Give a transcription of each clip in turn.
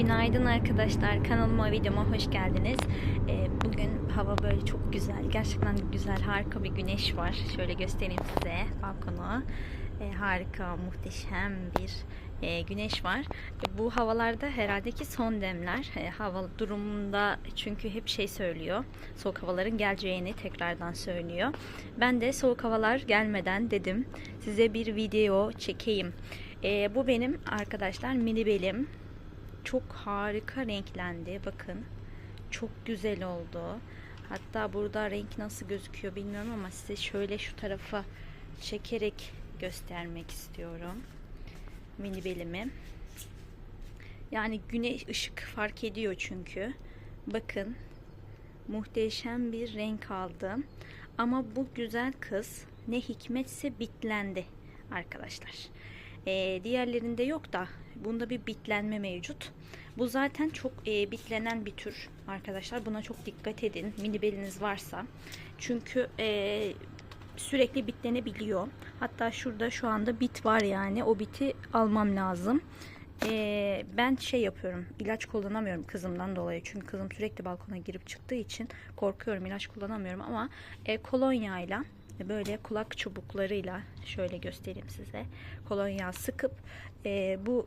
Günaydın arkadaşlar. Kanalıma videoma hoş geldiniz. Ee, bugün hava böyle çok güzel. Gerçekten güzel, harika bir güneş var. Şöyle göstereyim size balkonu. Ee, harika, muhteşem bir e, güneş var. E, bu havalarda herhalde ki son demler. Hava durumunda çünkü hep şey söylüyor. Soğuk havaların geleceğini tekrardan söylüyor. Ben de soğuk havalar gelmeden dedim size bir video çekeyim. E, bu benim arkadaşlar mini belim çok harika renklendi. Bakın. Çok güzel oldu. Hatta burada renk nasıl gözüküyor bilmiyorum ama size şöyle şu tarafa çekerek göstermek istiyorum. Mini belimi. Yani güneş ışık fark ediyor çünkü. Bakın. Muhteşem bir renk aldım. Ama bu güzel kız ne hikmetse bitlendi arkadaşlar. Ee, diğerlerinde yok da bunda bir bitlenme mevcut. Bu zaten çok e, bitlenen bir tür arkadaşlar. Buna çok dikkat edin. Mini beliniz varsa. Çünkü e, sürekli bitlenebiliyor. Hatta şurada şu anda bit var yani. O biti almam lazım. E, ben şey yapıyorum. ilaç kullanamıyorum kızımdan dolayı. Çünkü kızım sürekli balkona girip çıktığı için korkuyorum. ilaç kullanamıyorum ama e, kolonyayla böyle kulak çubuklarıyla şöyle göstereyim size. Kolonya sıkıp e, bu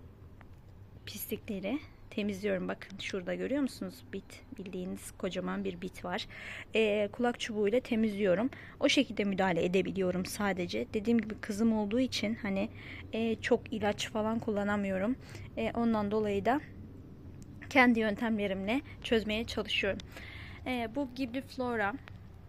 pislikleri temizliyorum. Bakın şurada görüyor musunuz? Bit bildiğiniz kocaman bir bit var. E, kulak çubuğuyla temizliyorum. O şekilde müdahale edebiliyorum sadece. Dediğim gibi kızım olduğu için hani e, çok ilaç falan kullanamıyorum. E, ondan dolayı da kendi yöntemlerimle çözmeye çalışıyorum. E, bu Gibliflora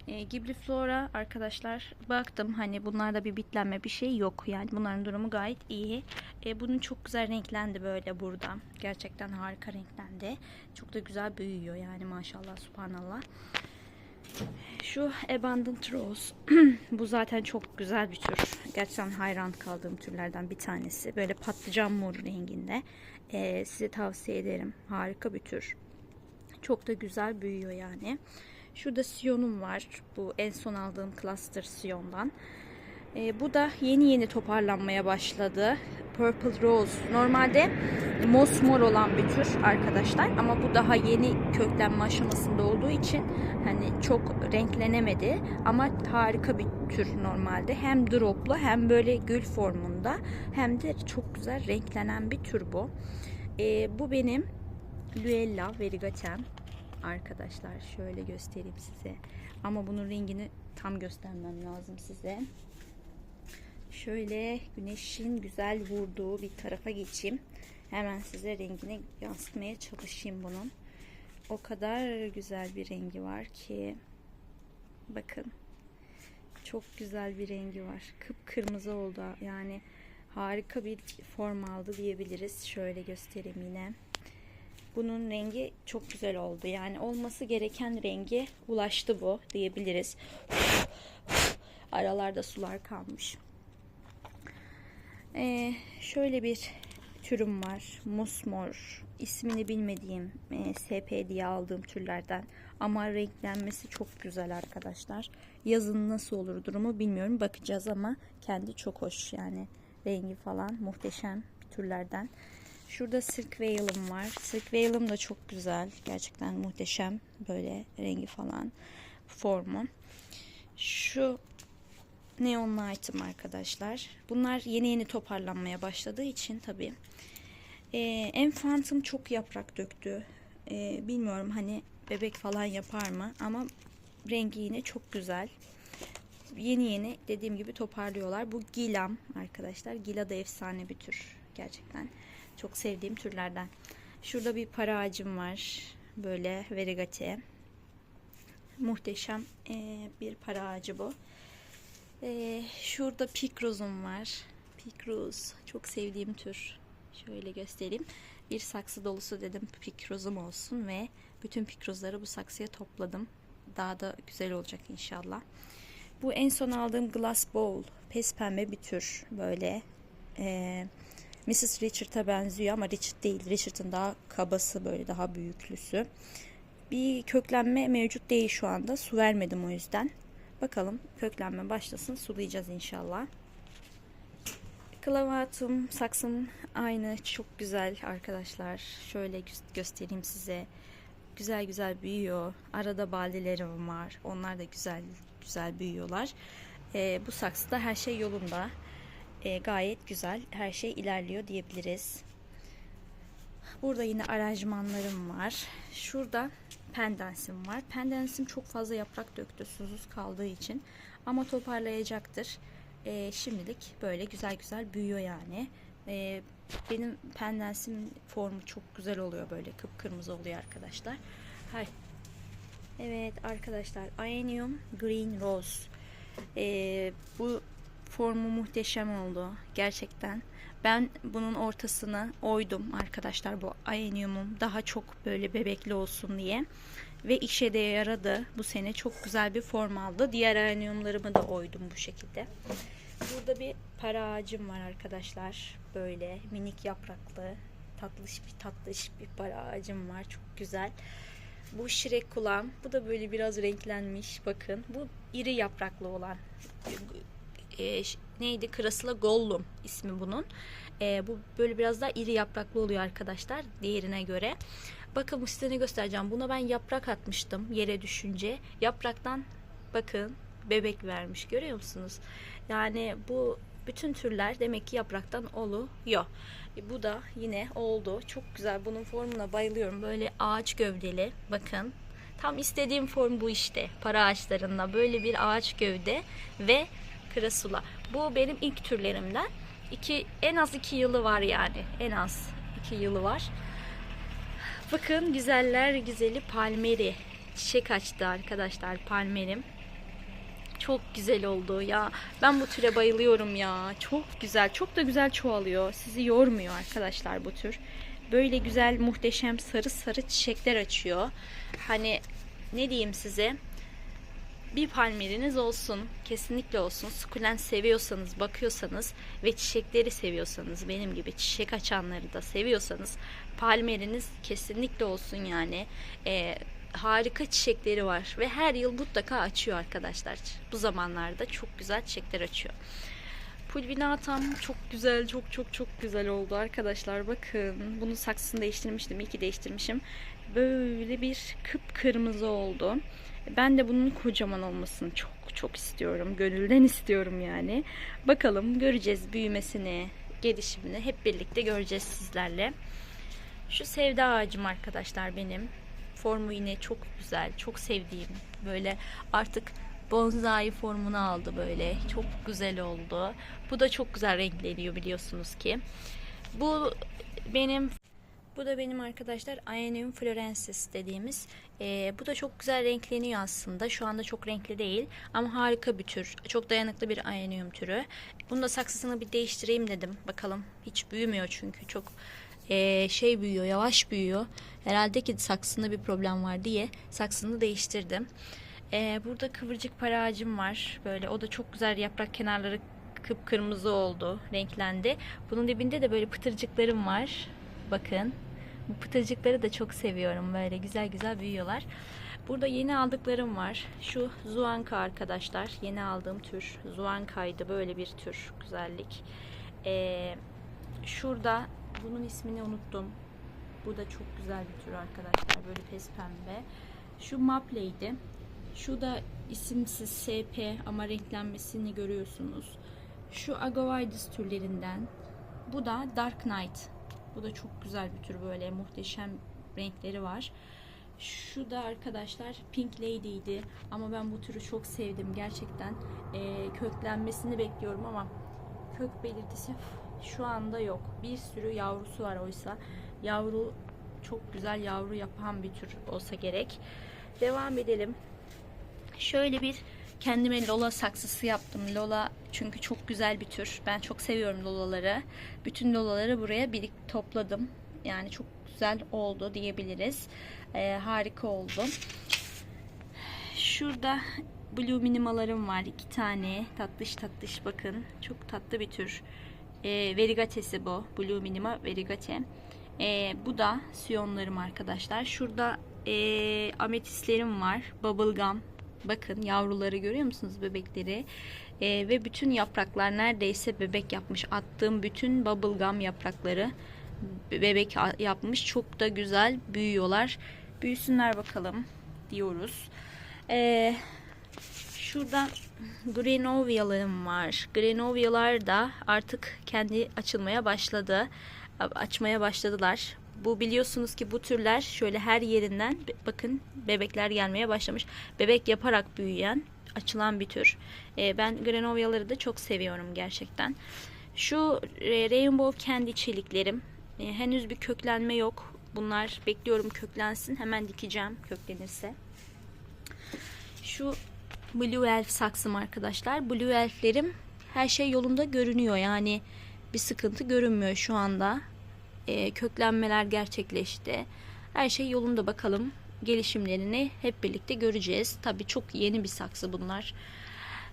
e, Gibliflora arkadaşlar baktım hani bunlarda bir bitlenme bir şey yok yani bunların durumu gayet iyi. E, bunun çok güzel renklendi böyle burada. Gerçekten harika renklendi. Çok da güzel büyüyor yani maşallah subhanallah. Şu Abundant Rose. Bu zaten çok güzel bir tür. Gerçekten hayran kaldığım türlerden bir tanesi. Böyle patlıcan mor renginde. E, size tavsiye ederim. Harika bir tür. Çok da güzel büyüyor yani. Şurada siyonum var. Bu en son aldığım cluster siyondan. E, bu da yeni yeni toparlanmaya başladı. Purple Rose. Normalde mosmor olan bir tür arkadaşlar. Ama bu daha yeni köklenme aşamasında olduğu için hani çok renklenemedi. Ama harika bir tür normalde. Hem droplu hem böyle gül formunda hem de çok güzel renklenen bir tür bu. E, bu benim Luella Verigatem arkadaşlar. Şöyle göstereyim size. Ama bunun rengini tam göstermem lazım size. Şöyle güneşin güzel vurduğu bir tarafa geçeyim. Hemen size rengini yansıtmaya çalışayım bunun. O kadar güzel bir rengi var ki. Bakın. Çok güzel bir rengi var. Kıpkırmızı oldu. Yani harika bir form aldı diyebiliriz. Şöyle göstereyim yine bunun rengi çok güzel oldu. Yani olması gereken rengi ulaştı bu diyebiliriz. Aralarda sular kalmış. Ee, şöyle bir türüm var. Mosmor. İsmini bilmediğim e, SP diye aldığım türlerden. Ama renklenmesi çok güzel arkadaşlar. Yazın nasıl olur durumu bilmiyorum. Bakacağız ama kendi çok hoş yani. Rengi falan muhteşem türlerden. Şurada Silk Veil'ım var. Silk Veil'ım da çok güzel. Gerçekten muhteşem. Böyle rengi falan. Formu. Şu Neon Light'ım arkadaşlar. Bunlar yeni yeni toparlanmaya başladığı için tabii. Ee, Enfant'ım çok yaprak döktü. Ee, bilmiyorum hani bebek falan yapar mı ama rengi yine çok güzel. Yeni yeni dediğim gibi toparlıyorlar. Bu Gilam arkadaşlar. Gila da efsane bir tür gerçekten. Çok sevdiğim türlerden. Şurada bir para ağacım var. Böyle verigate. Muhteşem e, bir para ağacı bu. E, şurada pikrozum var. Pikroz. Çok sevdiğim tür. Şöyle göstereyim. Bir saksı dolusu dedim pikrozum olsun ve bütün pikrozları bu saksıya topladım. Daha da güzel olacak inşallah. Bu en son aldığım glass bowl. Pes pembe bir tür. Böyle eee Mrs. Richard'a benziyor ama Richard değil. Richard'ın daha kabası böyle daha büyüklüsü. Bir köklenme mevcut değil şu anda. Su vermedim o yüzden. Bakalım köklenme başlasın. Sulayacağız inşallah. Klavatım, saksım aynı çok güzel arkadaşlar. Şöyle gö- göstereyim size. Güzel güzel büyüyor. Arada baldilerim var. Onlar da güzel güzel büyüyorlar. Ee, bu saksıda her şey yolunda. Ee, gayet güzel. Her şey ilerliyor diyebiliriz. Burada yine aranjmanlarım var. Şurada pendansim var. Pendansim çok fazla yaprak döktü susuz kaldığı için. Ama toparlayacaktır. Ee, şimdilik böyle güzel güzel büyüyor yani. Ee, benim pendansimin formu çok güzel oluyor böyle kıpkırmızı oluyor arkadaşlar. Hay. Evet arkadaşlar Aenium Green Rose. Ee, bu formu muhteşem oldu gerçekten. Ben bunun ortasını oydum arkadaşlar bu Aenium'um daha çok böyle bebekli olsun diye. Ve işe de yaradı. Bu sene çok güzel bir form aldı. Diğer Aenium'larımı da oydum bu şekilde. Burada bir para ağacım var arkadaşlar. Böyle minik yapraklı tatlış bir tatlış bir para ağacım var. Çok güzel. Bu şirek kulağım. Bu da böyle biraz renklenmiş. Bakın. Bu iri yapraklı olan. E, neydi? Krasıla Gollum ismi bunun. E, bu böyle biraz daha iri yapraklı oluyor arkadaşlar. Diğerine göre. Bakın size göstereceğim. Buna ben yaprak atmıştım yere düşünce. Yapraktan bakın bebek vermiş. Görüyor musunuz? Yani bu bütün türler demek ki yapraktan oluyor. E, Bu da yine oldu. Çok güzel. Bunun formuna bayılıyorum. Böyle ağaç gövdeli. Bakın. Tam istediğim form bu işte. Para ağaçlarında böyle bir ağaç gövde ve krasula. Bu benim ilk türlerimden. İki, en az iki yılı var yani. En az iki yılı var. Bakın güzeller güzeli palmeri. Çiçek açtı arkadaşlar palmerim. Çok güzel oldu ya. Ben bu türe bayılıyorum ya. Çok güzel. Çok da güzel çoğalıyor. Sizi yormuyor arkadaşlar bu tür. Böyle güzel muhteşem sarı sarı çiçekler açıyor. Hani ne diyeyim size? Bir palmeriniz olsun. Kesinlikle olsun. Sukulent seviyorsanız, bakıyorsanız ve çiçekleri seviyorsanız, benim gibi çiçek açanları da seviyorsanız palmeriniz kesinlikle olsun yani. Ee, harika çiçekleri var ve her yıl mutlaka açıyor arkadaşlar. Bu zamanlarda çok güzel çiçekler açıyor. Pulvinatam çok güzel, çok çok çok güzel oldu arkadaşlar. Bakın, bunun saksısını değiştirmiştim, iyi ki değiştirmişim. Böyle bir kıpkırmızı oldu. Ben de bunun kocaman olmasını çok çok istiyorum. Gönülden istiyorum yani. Bakalım göreceğiz büyümesini, gelişimini hep birlikte göreceğiz sizlerle. Şu sevda ağacım arkadaşlar benim. Formu yine çok güzel, çok sevdiğim. Böyle artık bonsai formunu aldı böyle. Çok güzel oldu. Bu da çok güzel renkleniyor biliyorsunuz ki. Bu benim bu da benim arkadaşlar Aeneum florensis dediğimiz. Ee, bu da çok güzel renkleniyor aslında. Şu anda çok renkli değil ama harika bir tür. Çok dayanıklı bir Aeneum türü. Bunu da saksısını bir değiştireyim dedim. Bakalım hiç büyümüyor çünkü çok ee, şey büyüyor, yavaş büyüyor. Herhalde ki saksında bir problem var diye saksını değiştirdim. Ee, burada kıvırcık para ağacım var. Böyle o da çok güzel yaprak kenarları kıpkırmızı oldu, renklendi. Bunun dibinde de böyle pıtırcıklarım var. Bakın. Bu pıtırcıkları da çok seviyorum. Böyle güzel güzel büyüyorlar. Burada yeni aldıklarım var. Şu Zuanka arkadaşlar. Yeni aldığım tür. Zuanka'ydı. Böyle bir tür güzellik. Ee, şurada bunun ismini unuttum. Bu da çok güzel bir tür arkadaşlar. Böyle pes pembe. Şu Mapley'di. Şu da isimsiz SP ama renklenmesini görüyorsunuz. Şu Agavidis türlerinden. Bu da Dark Knight. Bu da çok güzel bir tür böyle muhteşem renkleri var. Şu da arkadaşlar Pink Lady'ydi ama ben bu türü çok sevdim gerçekten. Ee, köklenmesini bekliyorum ama kök belirtisi şu anda yok. Bir sürü yavrusu var oysa. Yavru çok güzel yavru yapan bir tür olsa gerek. Devam edelim. Şöyle bir kendime Lola saksısı yaptım. Lola çünkü çok güzel bir tür. Ben çok seviyorum Lolaları. Bütün Lolaları buraya birik topladım. Yani çok güzel oldu diyebiliriz. Ee, harika oldu. Şurada Blue minimalarım var. iki tane. Tatlış tatlış bakın. Çok tatlı bir tür. Ee, Verigatesi bu. Blue minima verigate. Ee, bu da siyonlarım arkadaşlar. Şurada ee, ametistlerim var. Bubblegum Bakın yavruları görüyor musunuz bebekleri? Ee, ve bütün yapraklar neredeyse bebek yapmış. Attığım bütün bubblegum yaprakları bebek yapmış. Çok da güzel büyüyorlar. Büyüsünler bakalım diyoruz. Ee, şurada Grenovia'larım var. Grenovia'lar da artık kendi açılmaya başladı. Açmaya başladılar. Bu biliyorsunuz ki bu türler şöyle her yerinden bakın bebekler gelmeye başlamış. Bebek yaparak büyüyen, açılan bir tür. Ee, ben Grenovia'ları da çok seviyorum gerçekten. Şu e, Rainbow Candy çeliklerim. e, henüz bir köklenme yok. Bunlar bekliyorum köklensin. Hemen dikeceğim köklenirse. Şu Blue Elf saksım arkadaşlar. Blue Elf'lerim her şey yolunda görünüyor. Yani bir sıkıntı görünmüyor şu anda. Ee, köklenmeler gerçekleşti. Her şey yolunda bakalım. Gelişimlerini hep birlikte göreceğiz. Tabii çok yeni bir saksı bunlar.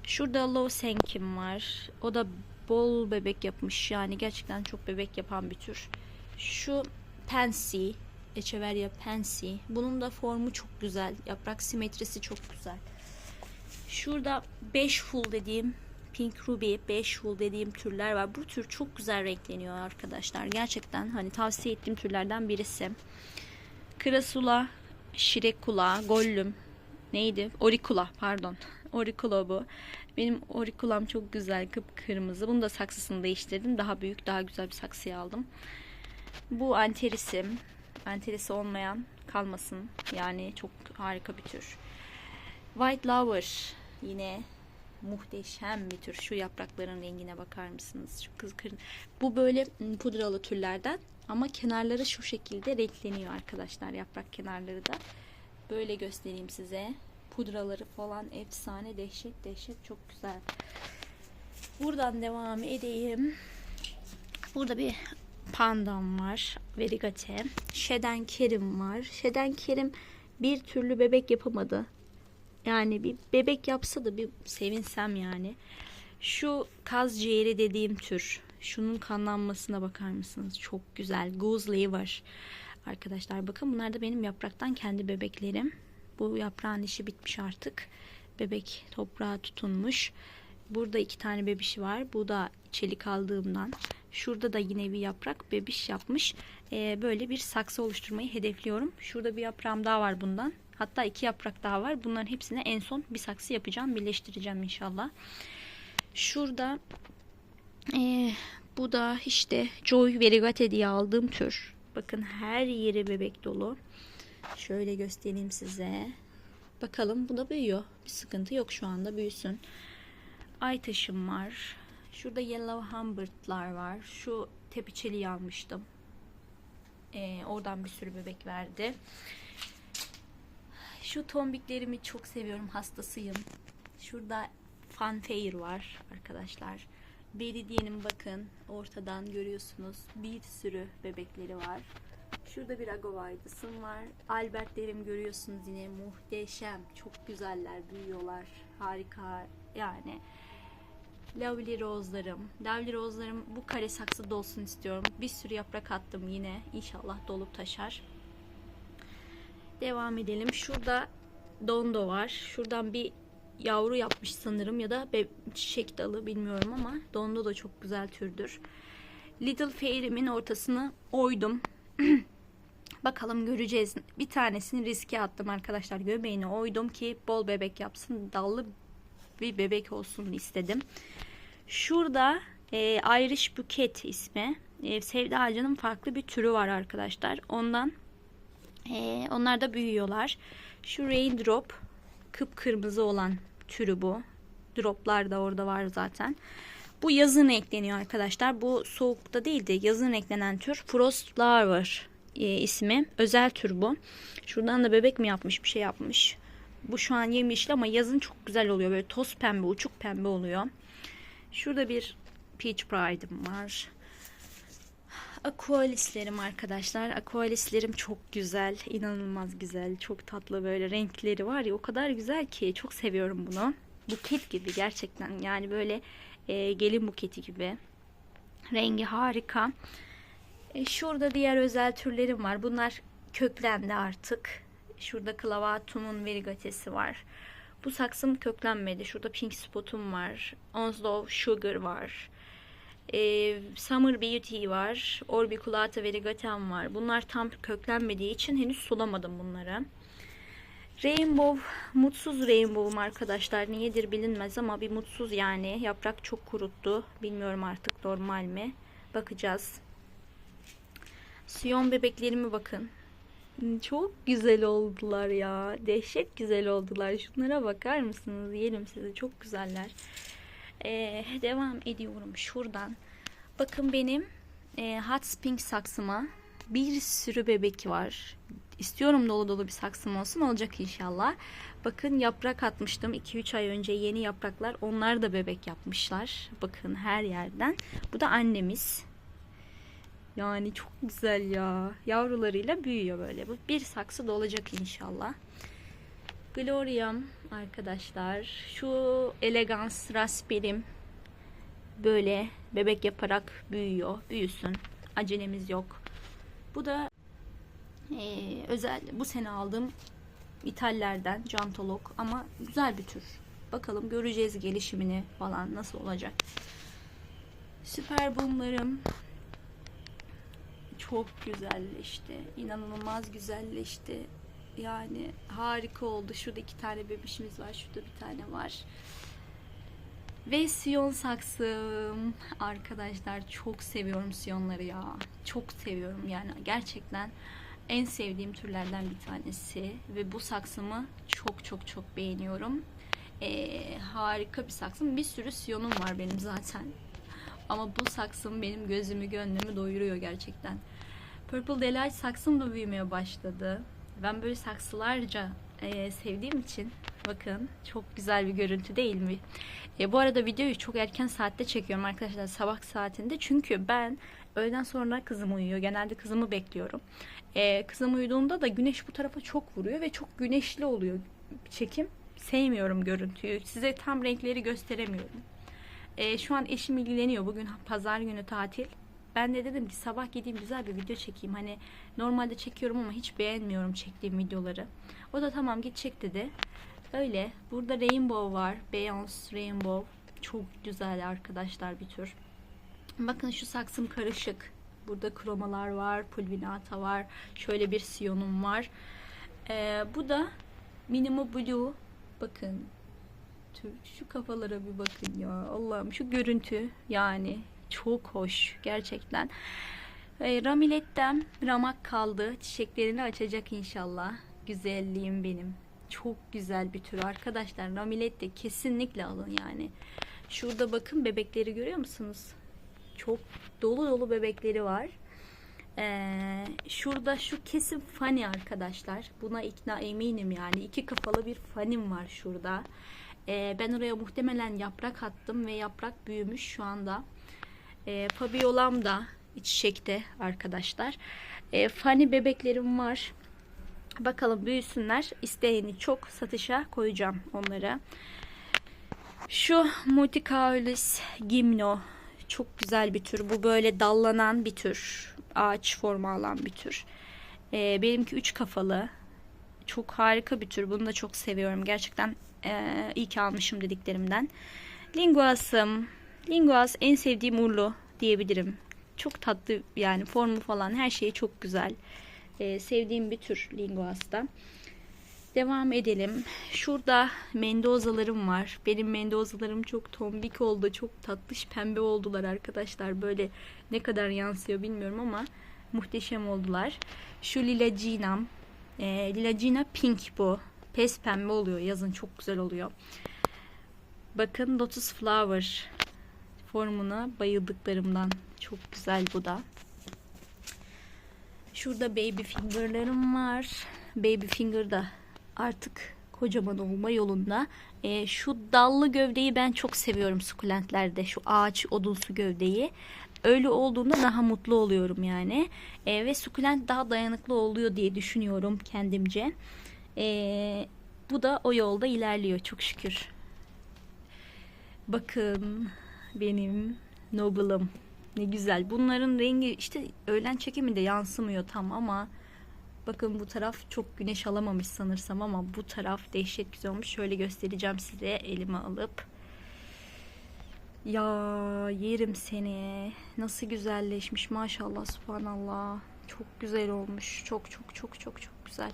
Şurada Low Senk'im var. O da bol bebek yapmış. Yani gerçekten çok bebek yapan bir tür. Şu Pansy, Echeveria Pansy. Bunun da formu çok güzel. Yaprak simetrisi çok güzel. Şurada 5 full dediğim Pink Ruby, 5 full dediğim türler var. Bu tür çok güzel renkleniyor arkadaşlar. Gerçekten hani tavsiye ettiğim türlerden birisi. Krasula, Şirekula, Gollum. Neydi? Oricula pardon. Oricula bu. Benim Oriculam çok güzel kıpkırmızı. Bunu da saksısını değiştirdim. Daha büyük, daha güzel bir saksıya aldım. Bu anterisim. Anterisi olmayan kalmasın. Yani çok harika bir tür. White Lover yine muhteşem bir tür. Şu yaprakların rengine bakar mısınız? Şu kız kırın. Bu böyle m, pudralı türlerden ama kenarları şu şekilde renkleniyor arkadaşlar. Yaprak kenarları da. Böyle göstereyim size. Pudraları falan efsane dehşet dehşet çok güzel. Buradan devam edeyim. Burada bir pandam var. Verigate. Şeden Kerim var. Şeden Kerim bir türlü bebek yapamadı. Yani bir bebek yapsa da bir sevinsem yani. Şu kaz ciğeri dediğim tür. Şunun kanlanmasına bakar mısınız? Çok güzel. Goose liver. Arkadaşlar bakın bunlar da benim yapraktan kendi bebeklerim. Bu yaprağın işi bitmiş artık. Bebek toprağa tutunmuş. Burada iki tane bebişi var. Bu da çelik aldığımdan. Şurada da yine bir yaprak bebiş yapmış. Ee, böyle bir saksı oluşturmayı hedefliyorum. Şurada bir yaprağım daha var bundan. Hatta iki yaprak daha var. Bunların hepsine en son bir saksı yapacağım. Birleştireceğim inşallah. Şurada ee, bu da işte Joy Verigate diye aldığım tür. Bakın her yeri bebek dolu. Şöyle göstereyim size. Bakalım bu da büyüyor. Bir sıkıntı yok şu anda büyüsün. Ay taşım var. Şurada Yellow Humbert'lar var. Şu tepiçeliği almıştım. Ee, oradan bir sürü bebek verdi. Şu tombiklerimi çok seviyorum. Hastasıyım. Şurada Fanfare var arkadaşlar. Beridye'nin bakın ortadan görüyorsunuz. Bir sürü bebekleri var. Şurada bir Agovaydıs'ım var. Albertlerim görüyorsunuz yine muhteşem. Çok güzeller, büyüyorlar. Harika yani. Lovely Rose'larım. Lovely Rose'larım bu kare saksı dolsun istiyorum. Bir sürü yaprak attım yine. İnşallah dolup taşar. Devam edelim. Şurada Dondo var. Şuradan bir yavru yapmış sanırım ya da çiçek dalı bilmiyorum ama Dondo da çok güzel türdür. Little Fairy'min ortasını oydum. Bakalım göreceğiz. Bir tanesini riske attım arkadaşlar. Göbeğini oydum ki bol bebek yapsın. Dallı bir bebek olsun istedim. Şurada e, Irish Bouquet ismi. E, sevda ağacının farklı bir türü var arkadaşlar. Ondan e, onlar da büyüyorlar. Şu Raindrop kıpkırmızı olan türü bu. Droplar da orada var zaten. Bu yazın ekleniyor arkadaşlar. Bu soğukta değil de yazın eklenen tür Frost Flower e, ismi. Özel tür bu. Şuradan da bebek mi yapmış bir şey yapmış. Bu şu an yemişli ama yazın çok güzel oluyor. Böyle toz pembe, uçuk pembe oluyor. Şurada bir Peach Pride'ım var. Aqualislerim arkadaşlar. Aqualislerim çok güzel. inanılmaz güzel. Çok tatlı böyle renkleri var ya o kadar güzel ki. Çok seviyorum bunu. Buket gibi gerçekten. Yani böyle e, gelin buketi gibi. Rengi harika. E, şurada diğer özel türlerim var. Bunlar köklendi artık. Şurada Clavatum'un verigatesi var. Bu saksım köklenmedi. Şurada pink spotum var. Onslow Sugar var. Ee, Summer Beauty var. Orbiculata Variegatem var. Bunlar tam köklenmediği için henüz sulamadım bunları. Rainbow, mutsuz rainbow'um arkadaşlar. Niyedir bilinmez ama bir mutsuz yani. Yaprak çok kuruttu. Bilmiyorum artık normal mi. Bakacağız. Siyon bebeklerime bakın. Çok güzel oldular ya. Dehşet güzel oldular. Şunlara bakar mısınız? Yerim sizi. Çok güzeller. Ee, devam ediyorum şuradan. Bakın benim e, Hot Spring saksıma bir sürü bebek var. İstiyorum dolu dolu bir saksım olsun. Olacak inşallah. Bakın yaprak atmıştım 2-3 ay önce yeni yapraklar. Onlar da bebek yapmışlar. Bakın her yerden. Bu da annemiz. Yani çok güzel ya. Yavrularıyla büyüyor böyle. Bu bir saksı da olacak inşallah. Gloria'm arkadaşlar. Şu Elegance Raspberry'm böyle bebek yaparak büyüyor. Büyüsün. Acelemiz yok. Bu da eee, özel bu sene aldığım İtallerden Cantolog ama güzel bir tür. Bakalım göreceğiz gelişimini falan nasıl olacak. Süper boomlarım çok güzelleşti. İnanılmaz güzelleşti. Yani harika oldu. Şurada iki tane bebişimiz var. Şurada bir tane var. Ve siyon saksım. Arkadaşlar çok seviyorum siyonları ya. Çok seviyorum yani gerçekten en sevdiğim türlerden bir tanesi. Ve bu saksımı çok çok çok beğeniyorum. Ee, harika bir saksım. Bir sürü siyonum var benim zaten. Ama bu saksım benim gözümü gönlümü doyuruyor gerçekten. Purple Delight saksım da büyümeye başladı. Ben böyle saksılarca e, sevdiğim için bakın çok güzel bir görüntü değil mi? E, bu arada videoyu çok erken saatte çekiyorum arkadaşlar sabah saatinde. Çünkü ben öğleden sonra kızım uyuyor. Genelde kızımı bekliyorum. E, kızım uyuduğunda da güneş bu tarafa çok vuruyor ve çok güneşli oluyor çekim. Sevmiyorum görüntüyü. Size tam renkleri gösteremiyorum. E, şu an eşim ilgileniyor. Bugün pazar günü tatil. Ben de dedim ki sabah gideyim güzel bir video çekeyim. Hani normalde çekiyorum ama hiç beğenmiyorum çektiğim videoları. O da tamam git çek dedi. Öyle. Burada Rainbow var. Beyonce Rainbow. Çok güzel arkadaşlar bir tür. Bakın şu saksım karışık. Burada kromalar var. Pulvinata var. Şöyle bir siyonum var. Ee, bu da Minimo Blue. Bakın. Şu kafalara bir bakın ya. Allah'ım şu görüntü yani çok hoş gerçekten. E, Ramilettem ramak kaldı. Çiçeklerini açacak inşallah. Güzelliğim benim. Çok güzel bir tür arkadaşlar. Ramilet de kesinlikle alın yani. Şurada bakın bebekleri görüyor musunuz? Çok dolu dolu bebekleri var. Ee, şurada şu kesin fani arkadaşlar. Buna ikna eminim yani. iki kafalı bir fanim var şurada. Ee, ben oraya muhtemelen yaprak attım ve yaprak büyümüş şu anda. E, Fabiolam da çiçekte arkadaşlar. E, fani bebeklerim var. Bakalım büyüsünler. İsteyeni çok satışa koyacağım onlara. Şu Multicaulus gimno çok güzel bir tür. Bu böyle dallanan bir tür. Ağaç formu alan bir tür. E, benimki üç kafalı. Çok harika bir tür. Bunu da çok seviyorum. Gerçekten e, iyi ki almışım dediklerimden. Linguas'ım. Linguas en sevdiğim urlu diyebilirim. Çok tatlı yani formu falan her şeyi çok güzel. Ee, sevdiğim bir tür Linguas'ta. Devam edelim. Şurada Mendoza'larım var. Benim Mendoza'larım çok tombik oldu. Çok tatlış pembe oldular arkadaşlar. Böyle ne kadar yansıyor bilmiyorum ama muhteşem oldular. Şu Lilacina'm. Ee, Lilacina pink bu. Pes pembe oluyor. Yazın çok güzel oluyor. Bakın Lotus Flower formuna bayıldıklarımdan. Çok güzel bu da. Şurada baby finger'larım var. Baby finger da artık kocaman olma yolunda. Ee, şu dallı gövdeyi ben çok seviyorum sukulentlerde. Şu ağaç odunsu gövdeyi. Öyle olduğunda daha mutlu oluyorum yani. Ee, ve sukulent daha dayanıklı oluyor diye düşünüyorum kendimce. Ee, bu da o yolda ilerliyor çok şükür. Bakın benim Noble'ım. Ne güzel. Bunların rengi işte öğlen çekiminde yansımıyor tam ama Bakın bu taraf çok güneş alamamış sanırsam ama bu taraf dehşet güzel olmuş. Şöyle göstereceğim size elime alıp. Ya yerim seni. Nasıl güzelleşmiş maşallah subhanallah. Çok güzel olmuş. Çok çok çok çok çok güzel.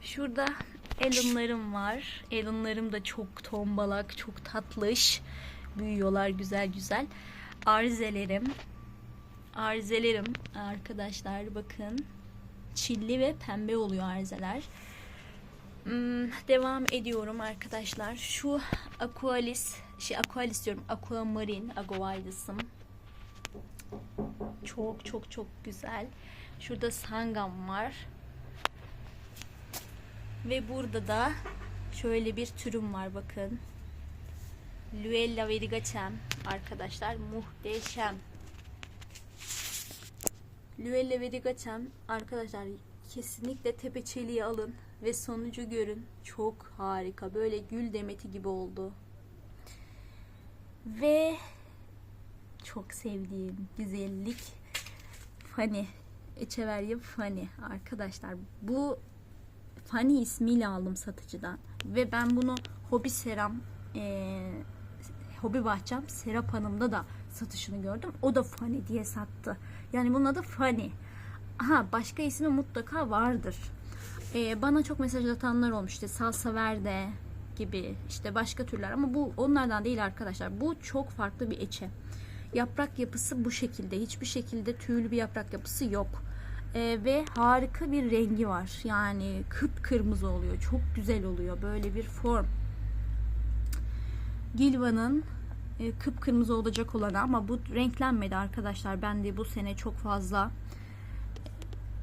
Şurada Ellen'larım var. Ellen'larım da çok tombalak, çok tatlış. Büyüyorlar güzel güzel. Arzelerim. Arzelerim arkadaşlar bakın. Çilli ve pembe oluyor arzeler. Hmm, devam ediyorum arkadaşlar. Şu Aqualis, şey Aqualis diyorum. Aquamarine, Aguaidis'im. Çok çok çok güzel. Şurada Sangam var. Ve burada da şöyle bir türüm var bakın. Luella verigacem arkadaşlar muhteşem. Luella verigacem arkadaşlar kesinlikle tepeçeliği alın ve sonucu görün. Çok harika. Böyle gül demeti gibi oldu. Ve çok sevdiğim güzellik Fanny. Echeverria Fanny. Arkadaşlar bu Fanny ismiyle aldım satıcıdan. Ve ben bunu Hobi Seram eee Hobi Bahçem Serap Hanım'da da satışını gördüm. O da Fanny diye sattı. Yani bunun adı Fanny. Aha başka ismi mutlaka vardır. Ee, bana çok mesaj atanlar olmuş işte salsa verde gibi işte başka türler ama bu onlardan değil arkadaşlar. Bu çok farklı bir eçe. Yaprak yapısı bu şekilde. Hiçbir şekilde tüylü bir yaprak yapısı yok. Ee, ve harika bir rengi var. Yani kıpkırmızı oluyor. Çok güzel oluyor. Böyle bir form. Gilva'nın e, kıpkırmızı olacak olanı ama bu renklenmedi arkadaşlar. Ben de bu sene çok fazla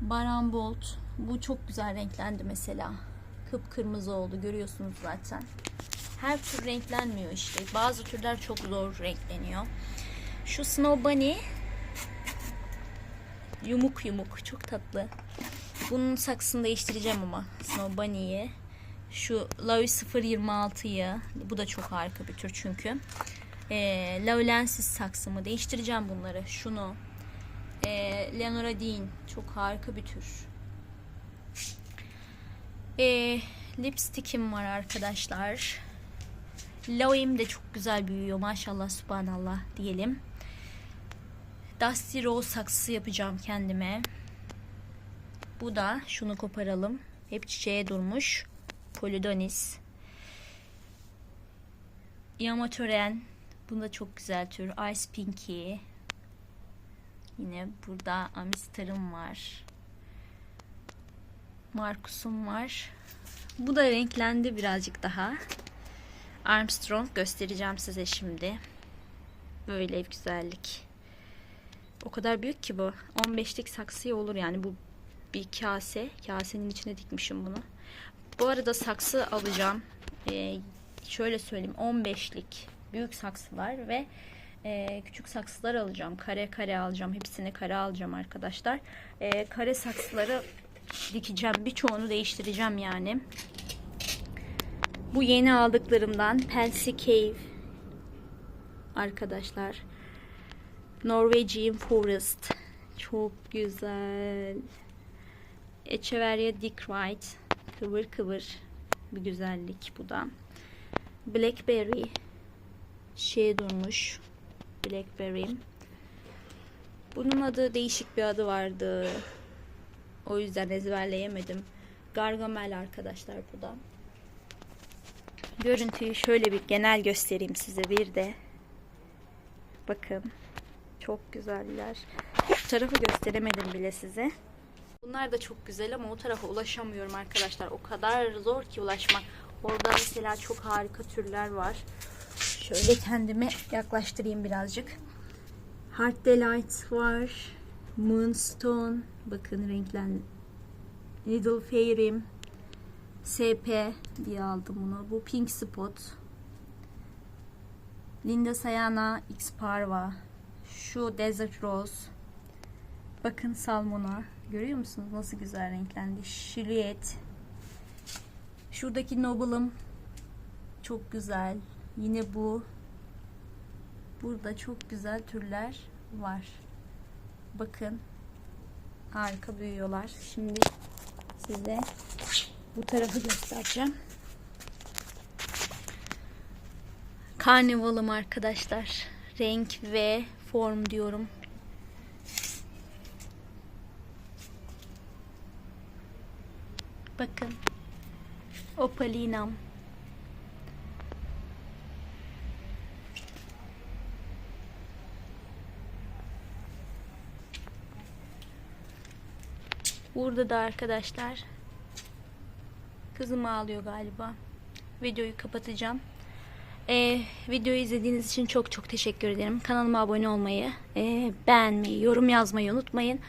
Baran Bolt bu çok güzel renklendi mesela. Kıpkırmızı oldu görüyorsunuz zaten. Her tür renklenmiyor işte. Bazı türler çok zor renkleniyor. Şu Snow Bunny yumuk yumuk çok tatlı. Bunun saksını değiştireceğim ama Snow Bunny'yi. Şu Louis 026'yı bu da çok harika bir tür çünkü. Ee, Laulensis saksımı değiştireceğim bunları. Şunu e, Leonora Dean çok harika bir tür. E, lipstickim var arkadaşlar. Loim de çok güzel büyüyor maşallah subhanallah diyelim. Dusty Rose saksısı yapacağım kendime. Bu da şunu koparalım. Hep çiçeğe durmuş. Polidonis. Yamatören. Bu da çok güzel tür. Ice Pinky. Yine burada Amistar'ım var. Markus'um var. Bu da renklendi birazcık daha. Armstrong göstereceğim size şimdi. Böyle bir güzellik. O kadar büyük ki bu. 15'lik saksıya olur yani bu bir kase. Kasenin içine dikmişim bunu. Bu arada saksı alacağım. Ee, şöyle söyleyeyim 15'lik büyük saksılar ve e, küçük saksılar alacağım. Kare kare alacağım. Hepsini kare alacağım arkadaşlar. E, kare saksıları dikeceğim. Birçoğunu değiştireceğim yani. Bu yeni aldıklarımdan Pensy Cave arkadaşlar. Norwegian Forest. Çok güzel. Echeverria Dick Wright. Kıvır kıvır bir güzellik bu da. Blackberry şey durmuş. Blackberry. Bunun adı değişik bir adı vardı. O yüzden ezberleyemedim. Gargamel arkadaşlar bu da. Görüntüyü şöyle bir genel göstereyim size bir de. Bakın. Çok güzeller. Şu tarafı gösteremedim bile size. Bunlar da çok güzel ama o tarafa ulaşamıyorum arkadaşlar. O kadar zor ki ulaşmak. Orada mesela çok harika türler var. Şöyle kendime yaklaştırayım birazcık. Heart Delight var. Moonstone. Bakın renklen. Little Fairy'm. SP diye aldım bunu. Bu Pink Spot. Linda Sayana X Parva. Şu Desert Rose. Bakın Salmona. Görüyor musunuz nasıl güzel renklendi? Juliet. Şuradaki Noble'ım çok güzel. Yine bu. Burada çok güzel türler var. Bakın. Harika büyüyorlar. Şimdi size bu tarafı göstereceğim. Karnavalım arkadaşlar. Renk ve form diyorum. Bakın. Opalinam. Burada da arkadaşlar kızım ağlıyor galiba. Videoyu kapatacağım. Ee, videoyu izlediğiniz için çok çok teşekkür ederim. Kanalıma abone olmayı, e, beğenmeyi, yorum yazmayı unutmayın.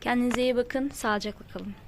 Kendinize iyi bakın. Sağlıcakla kalın.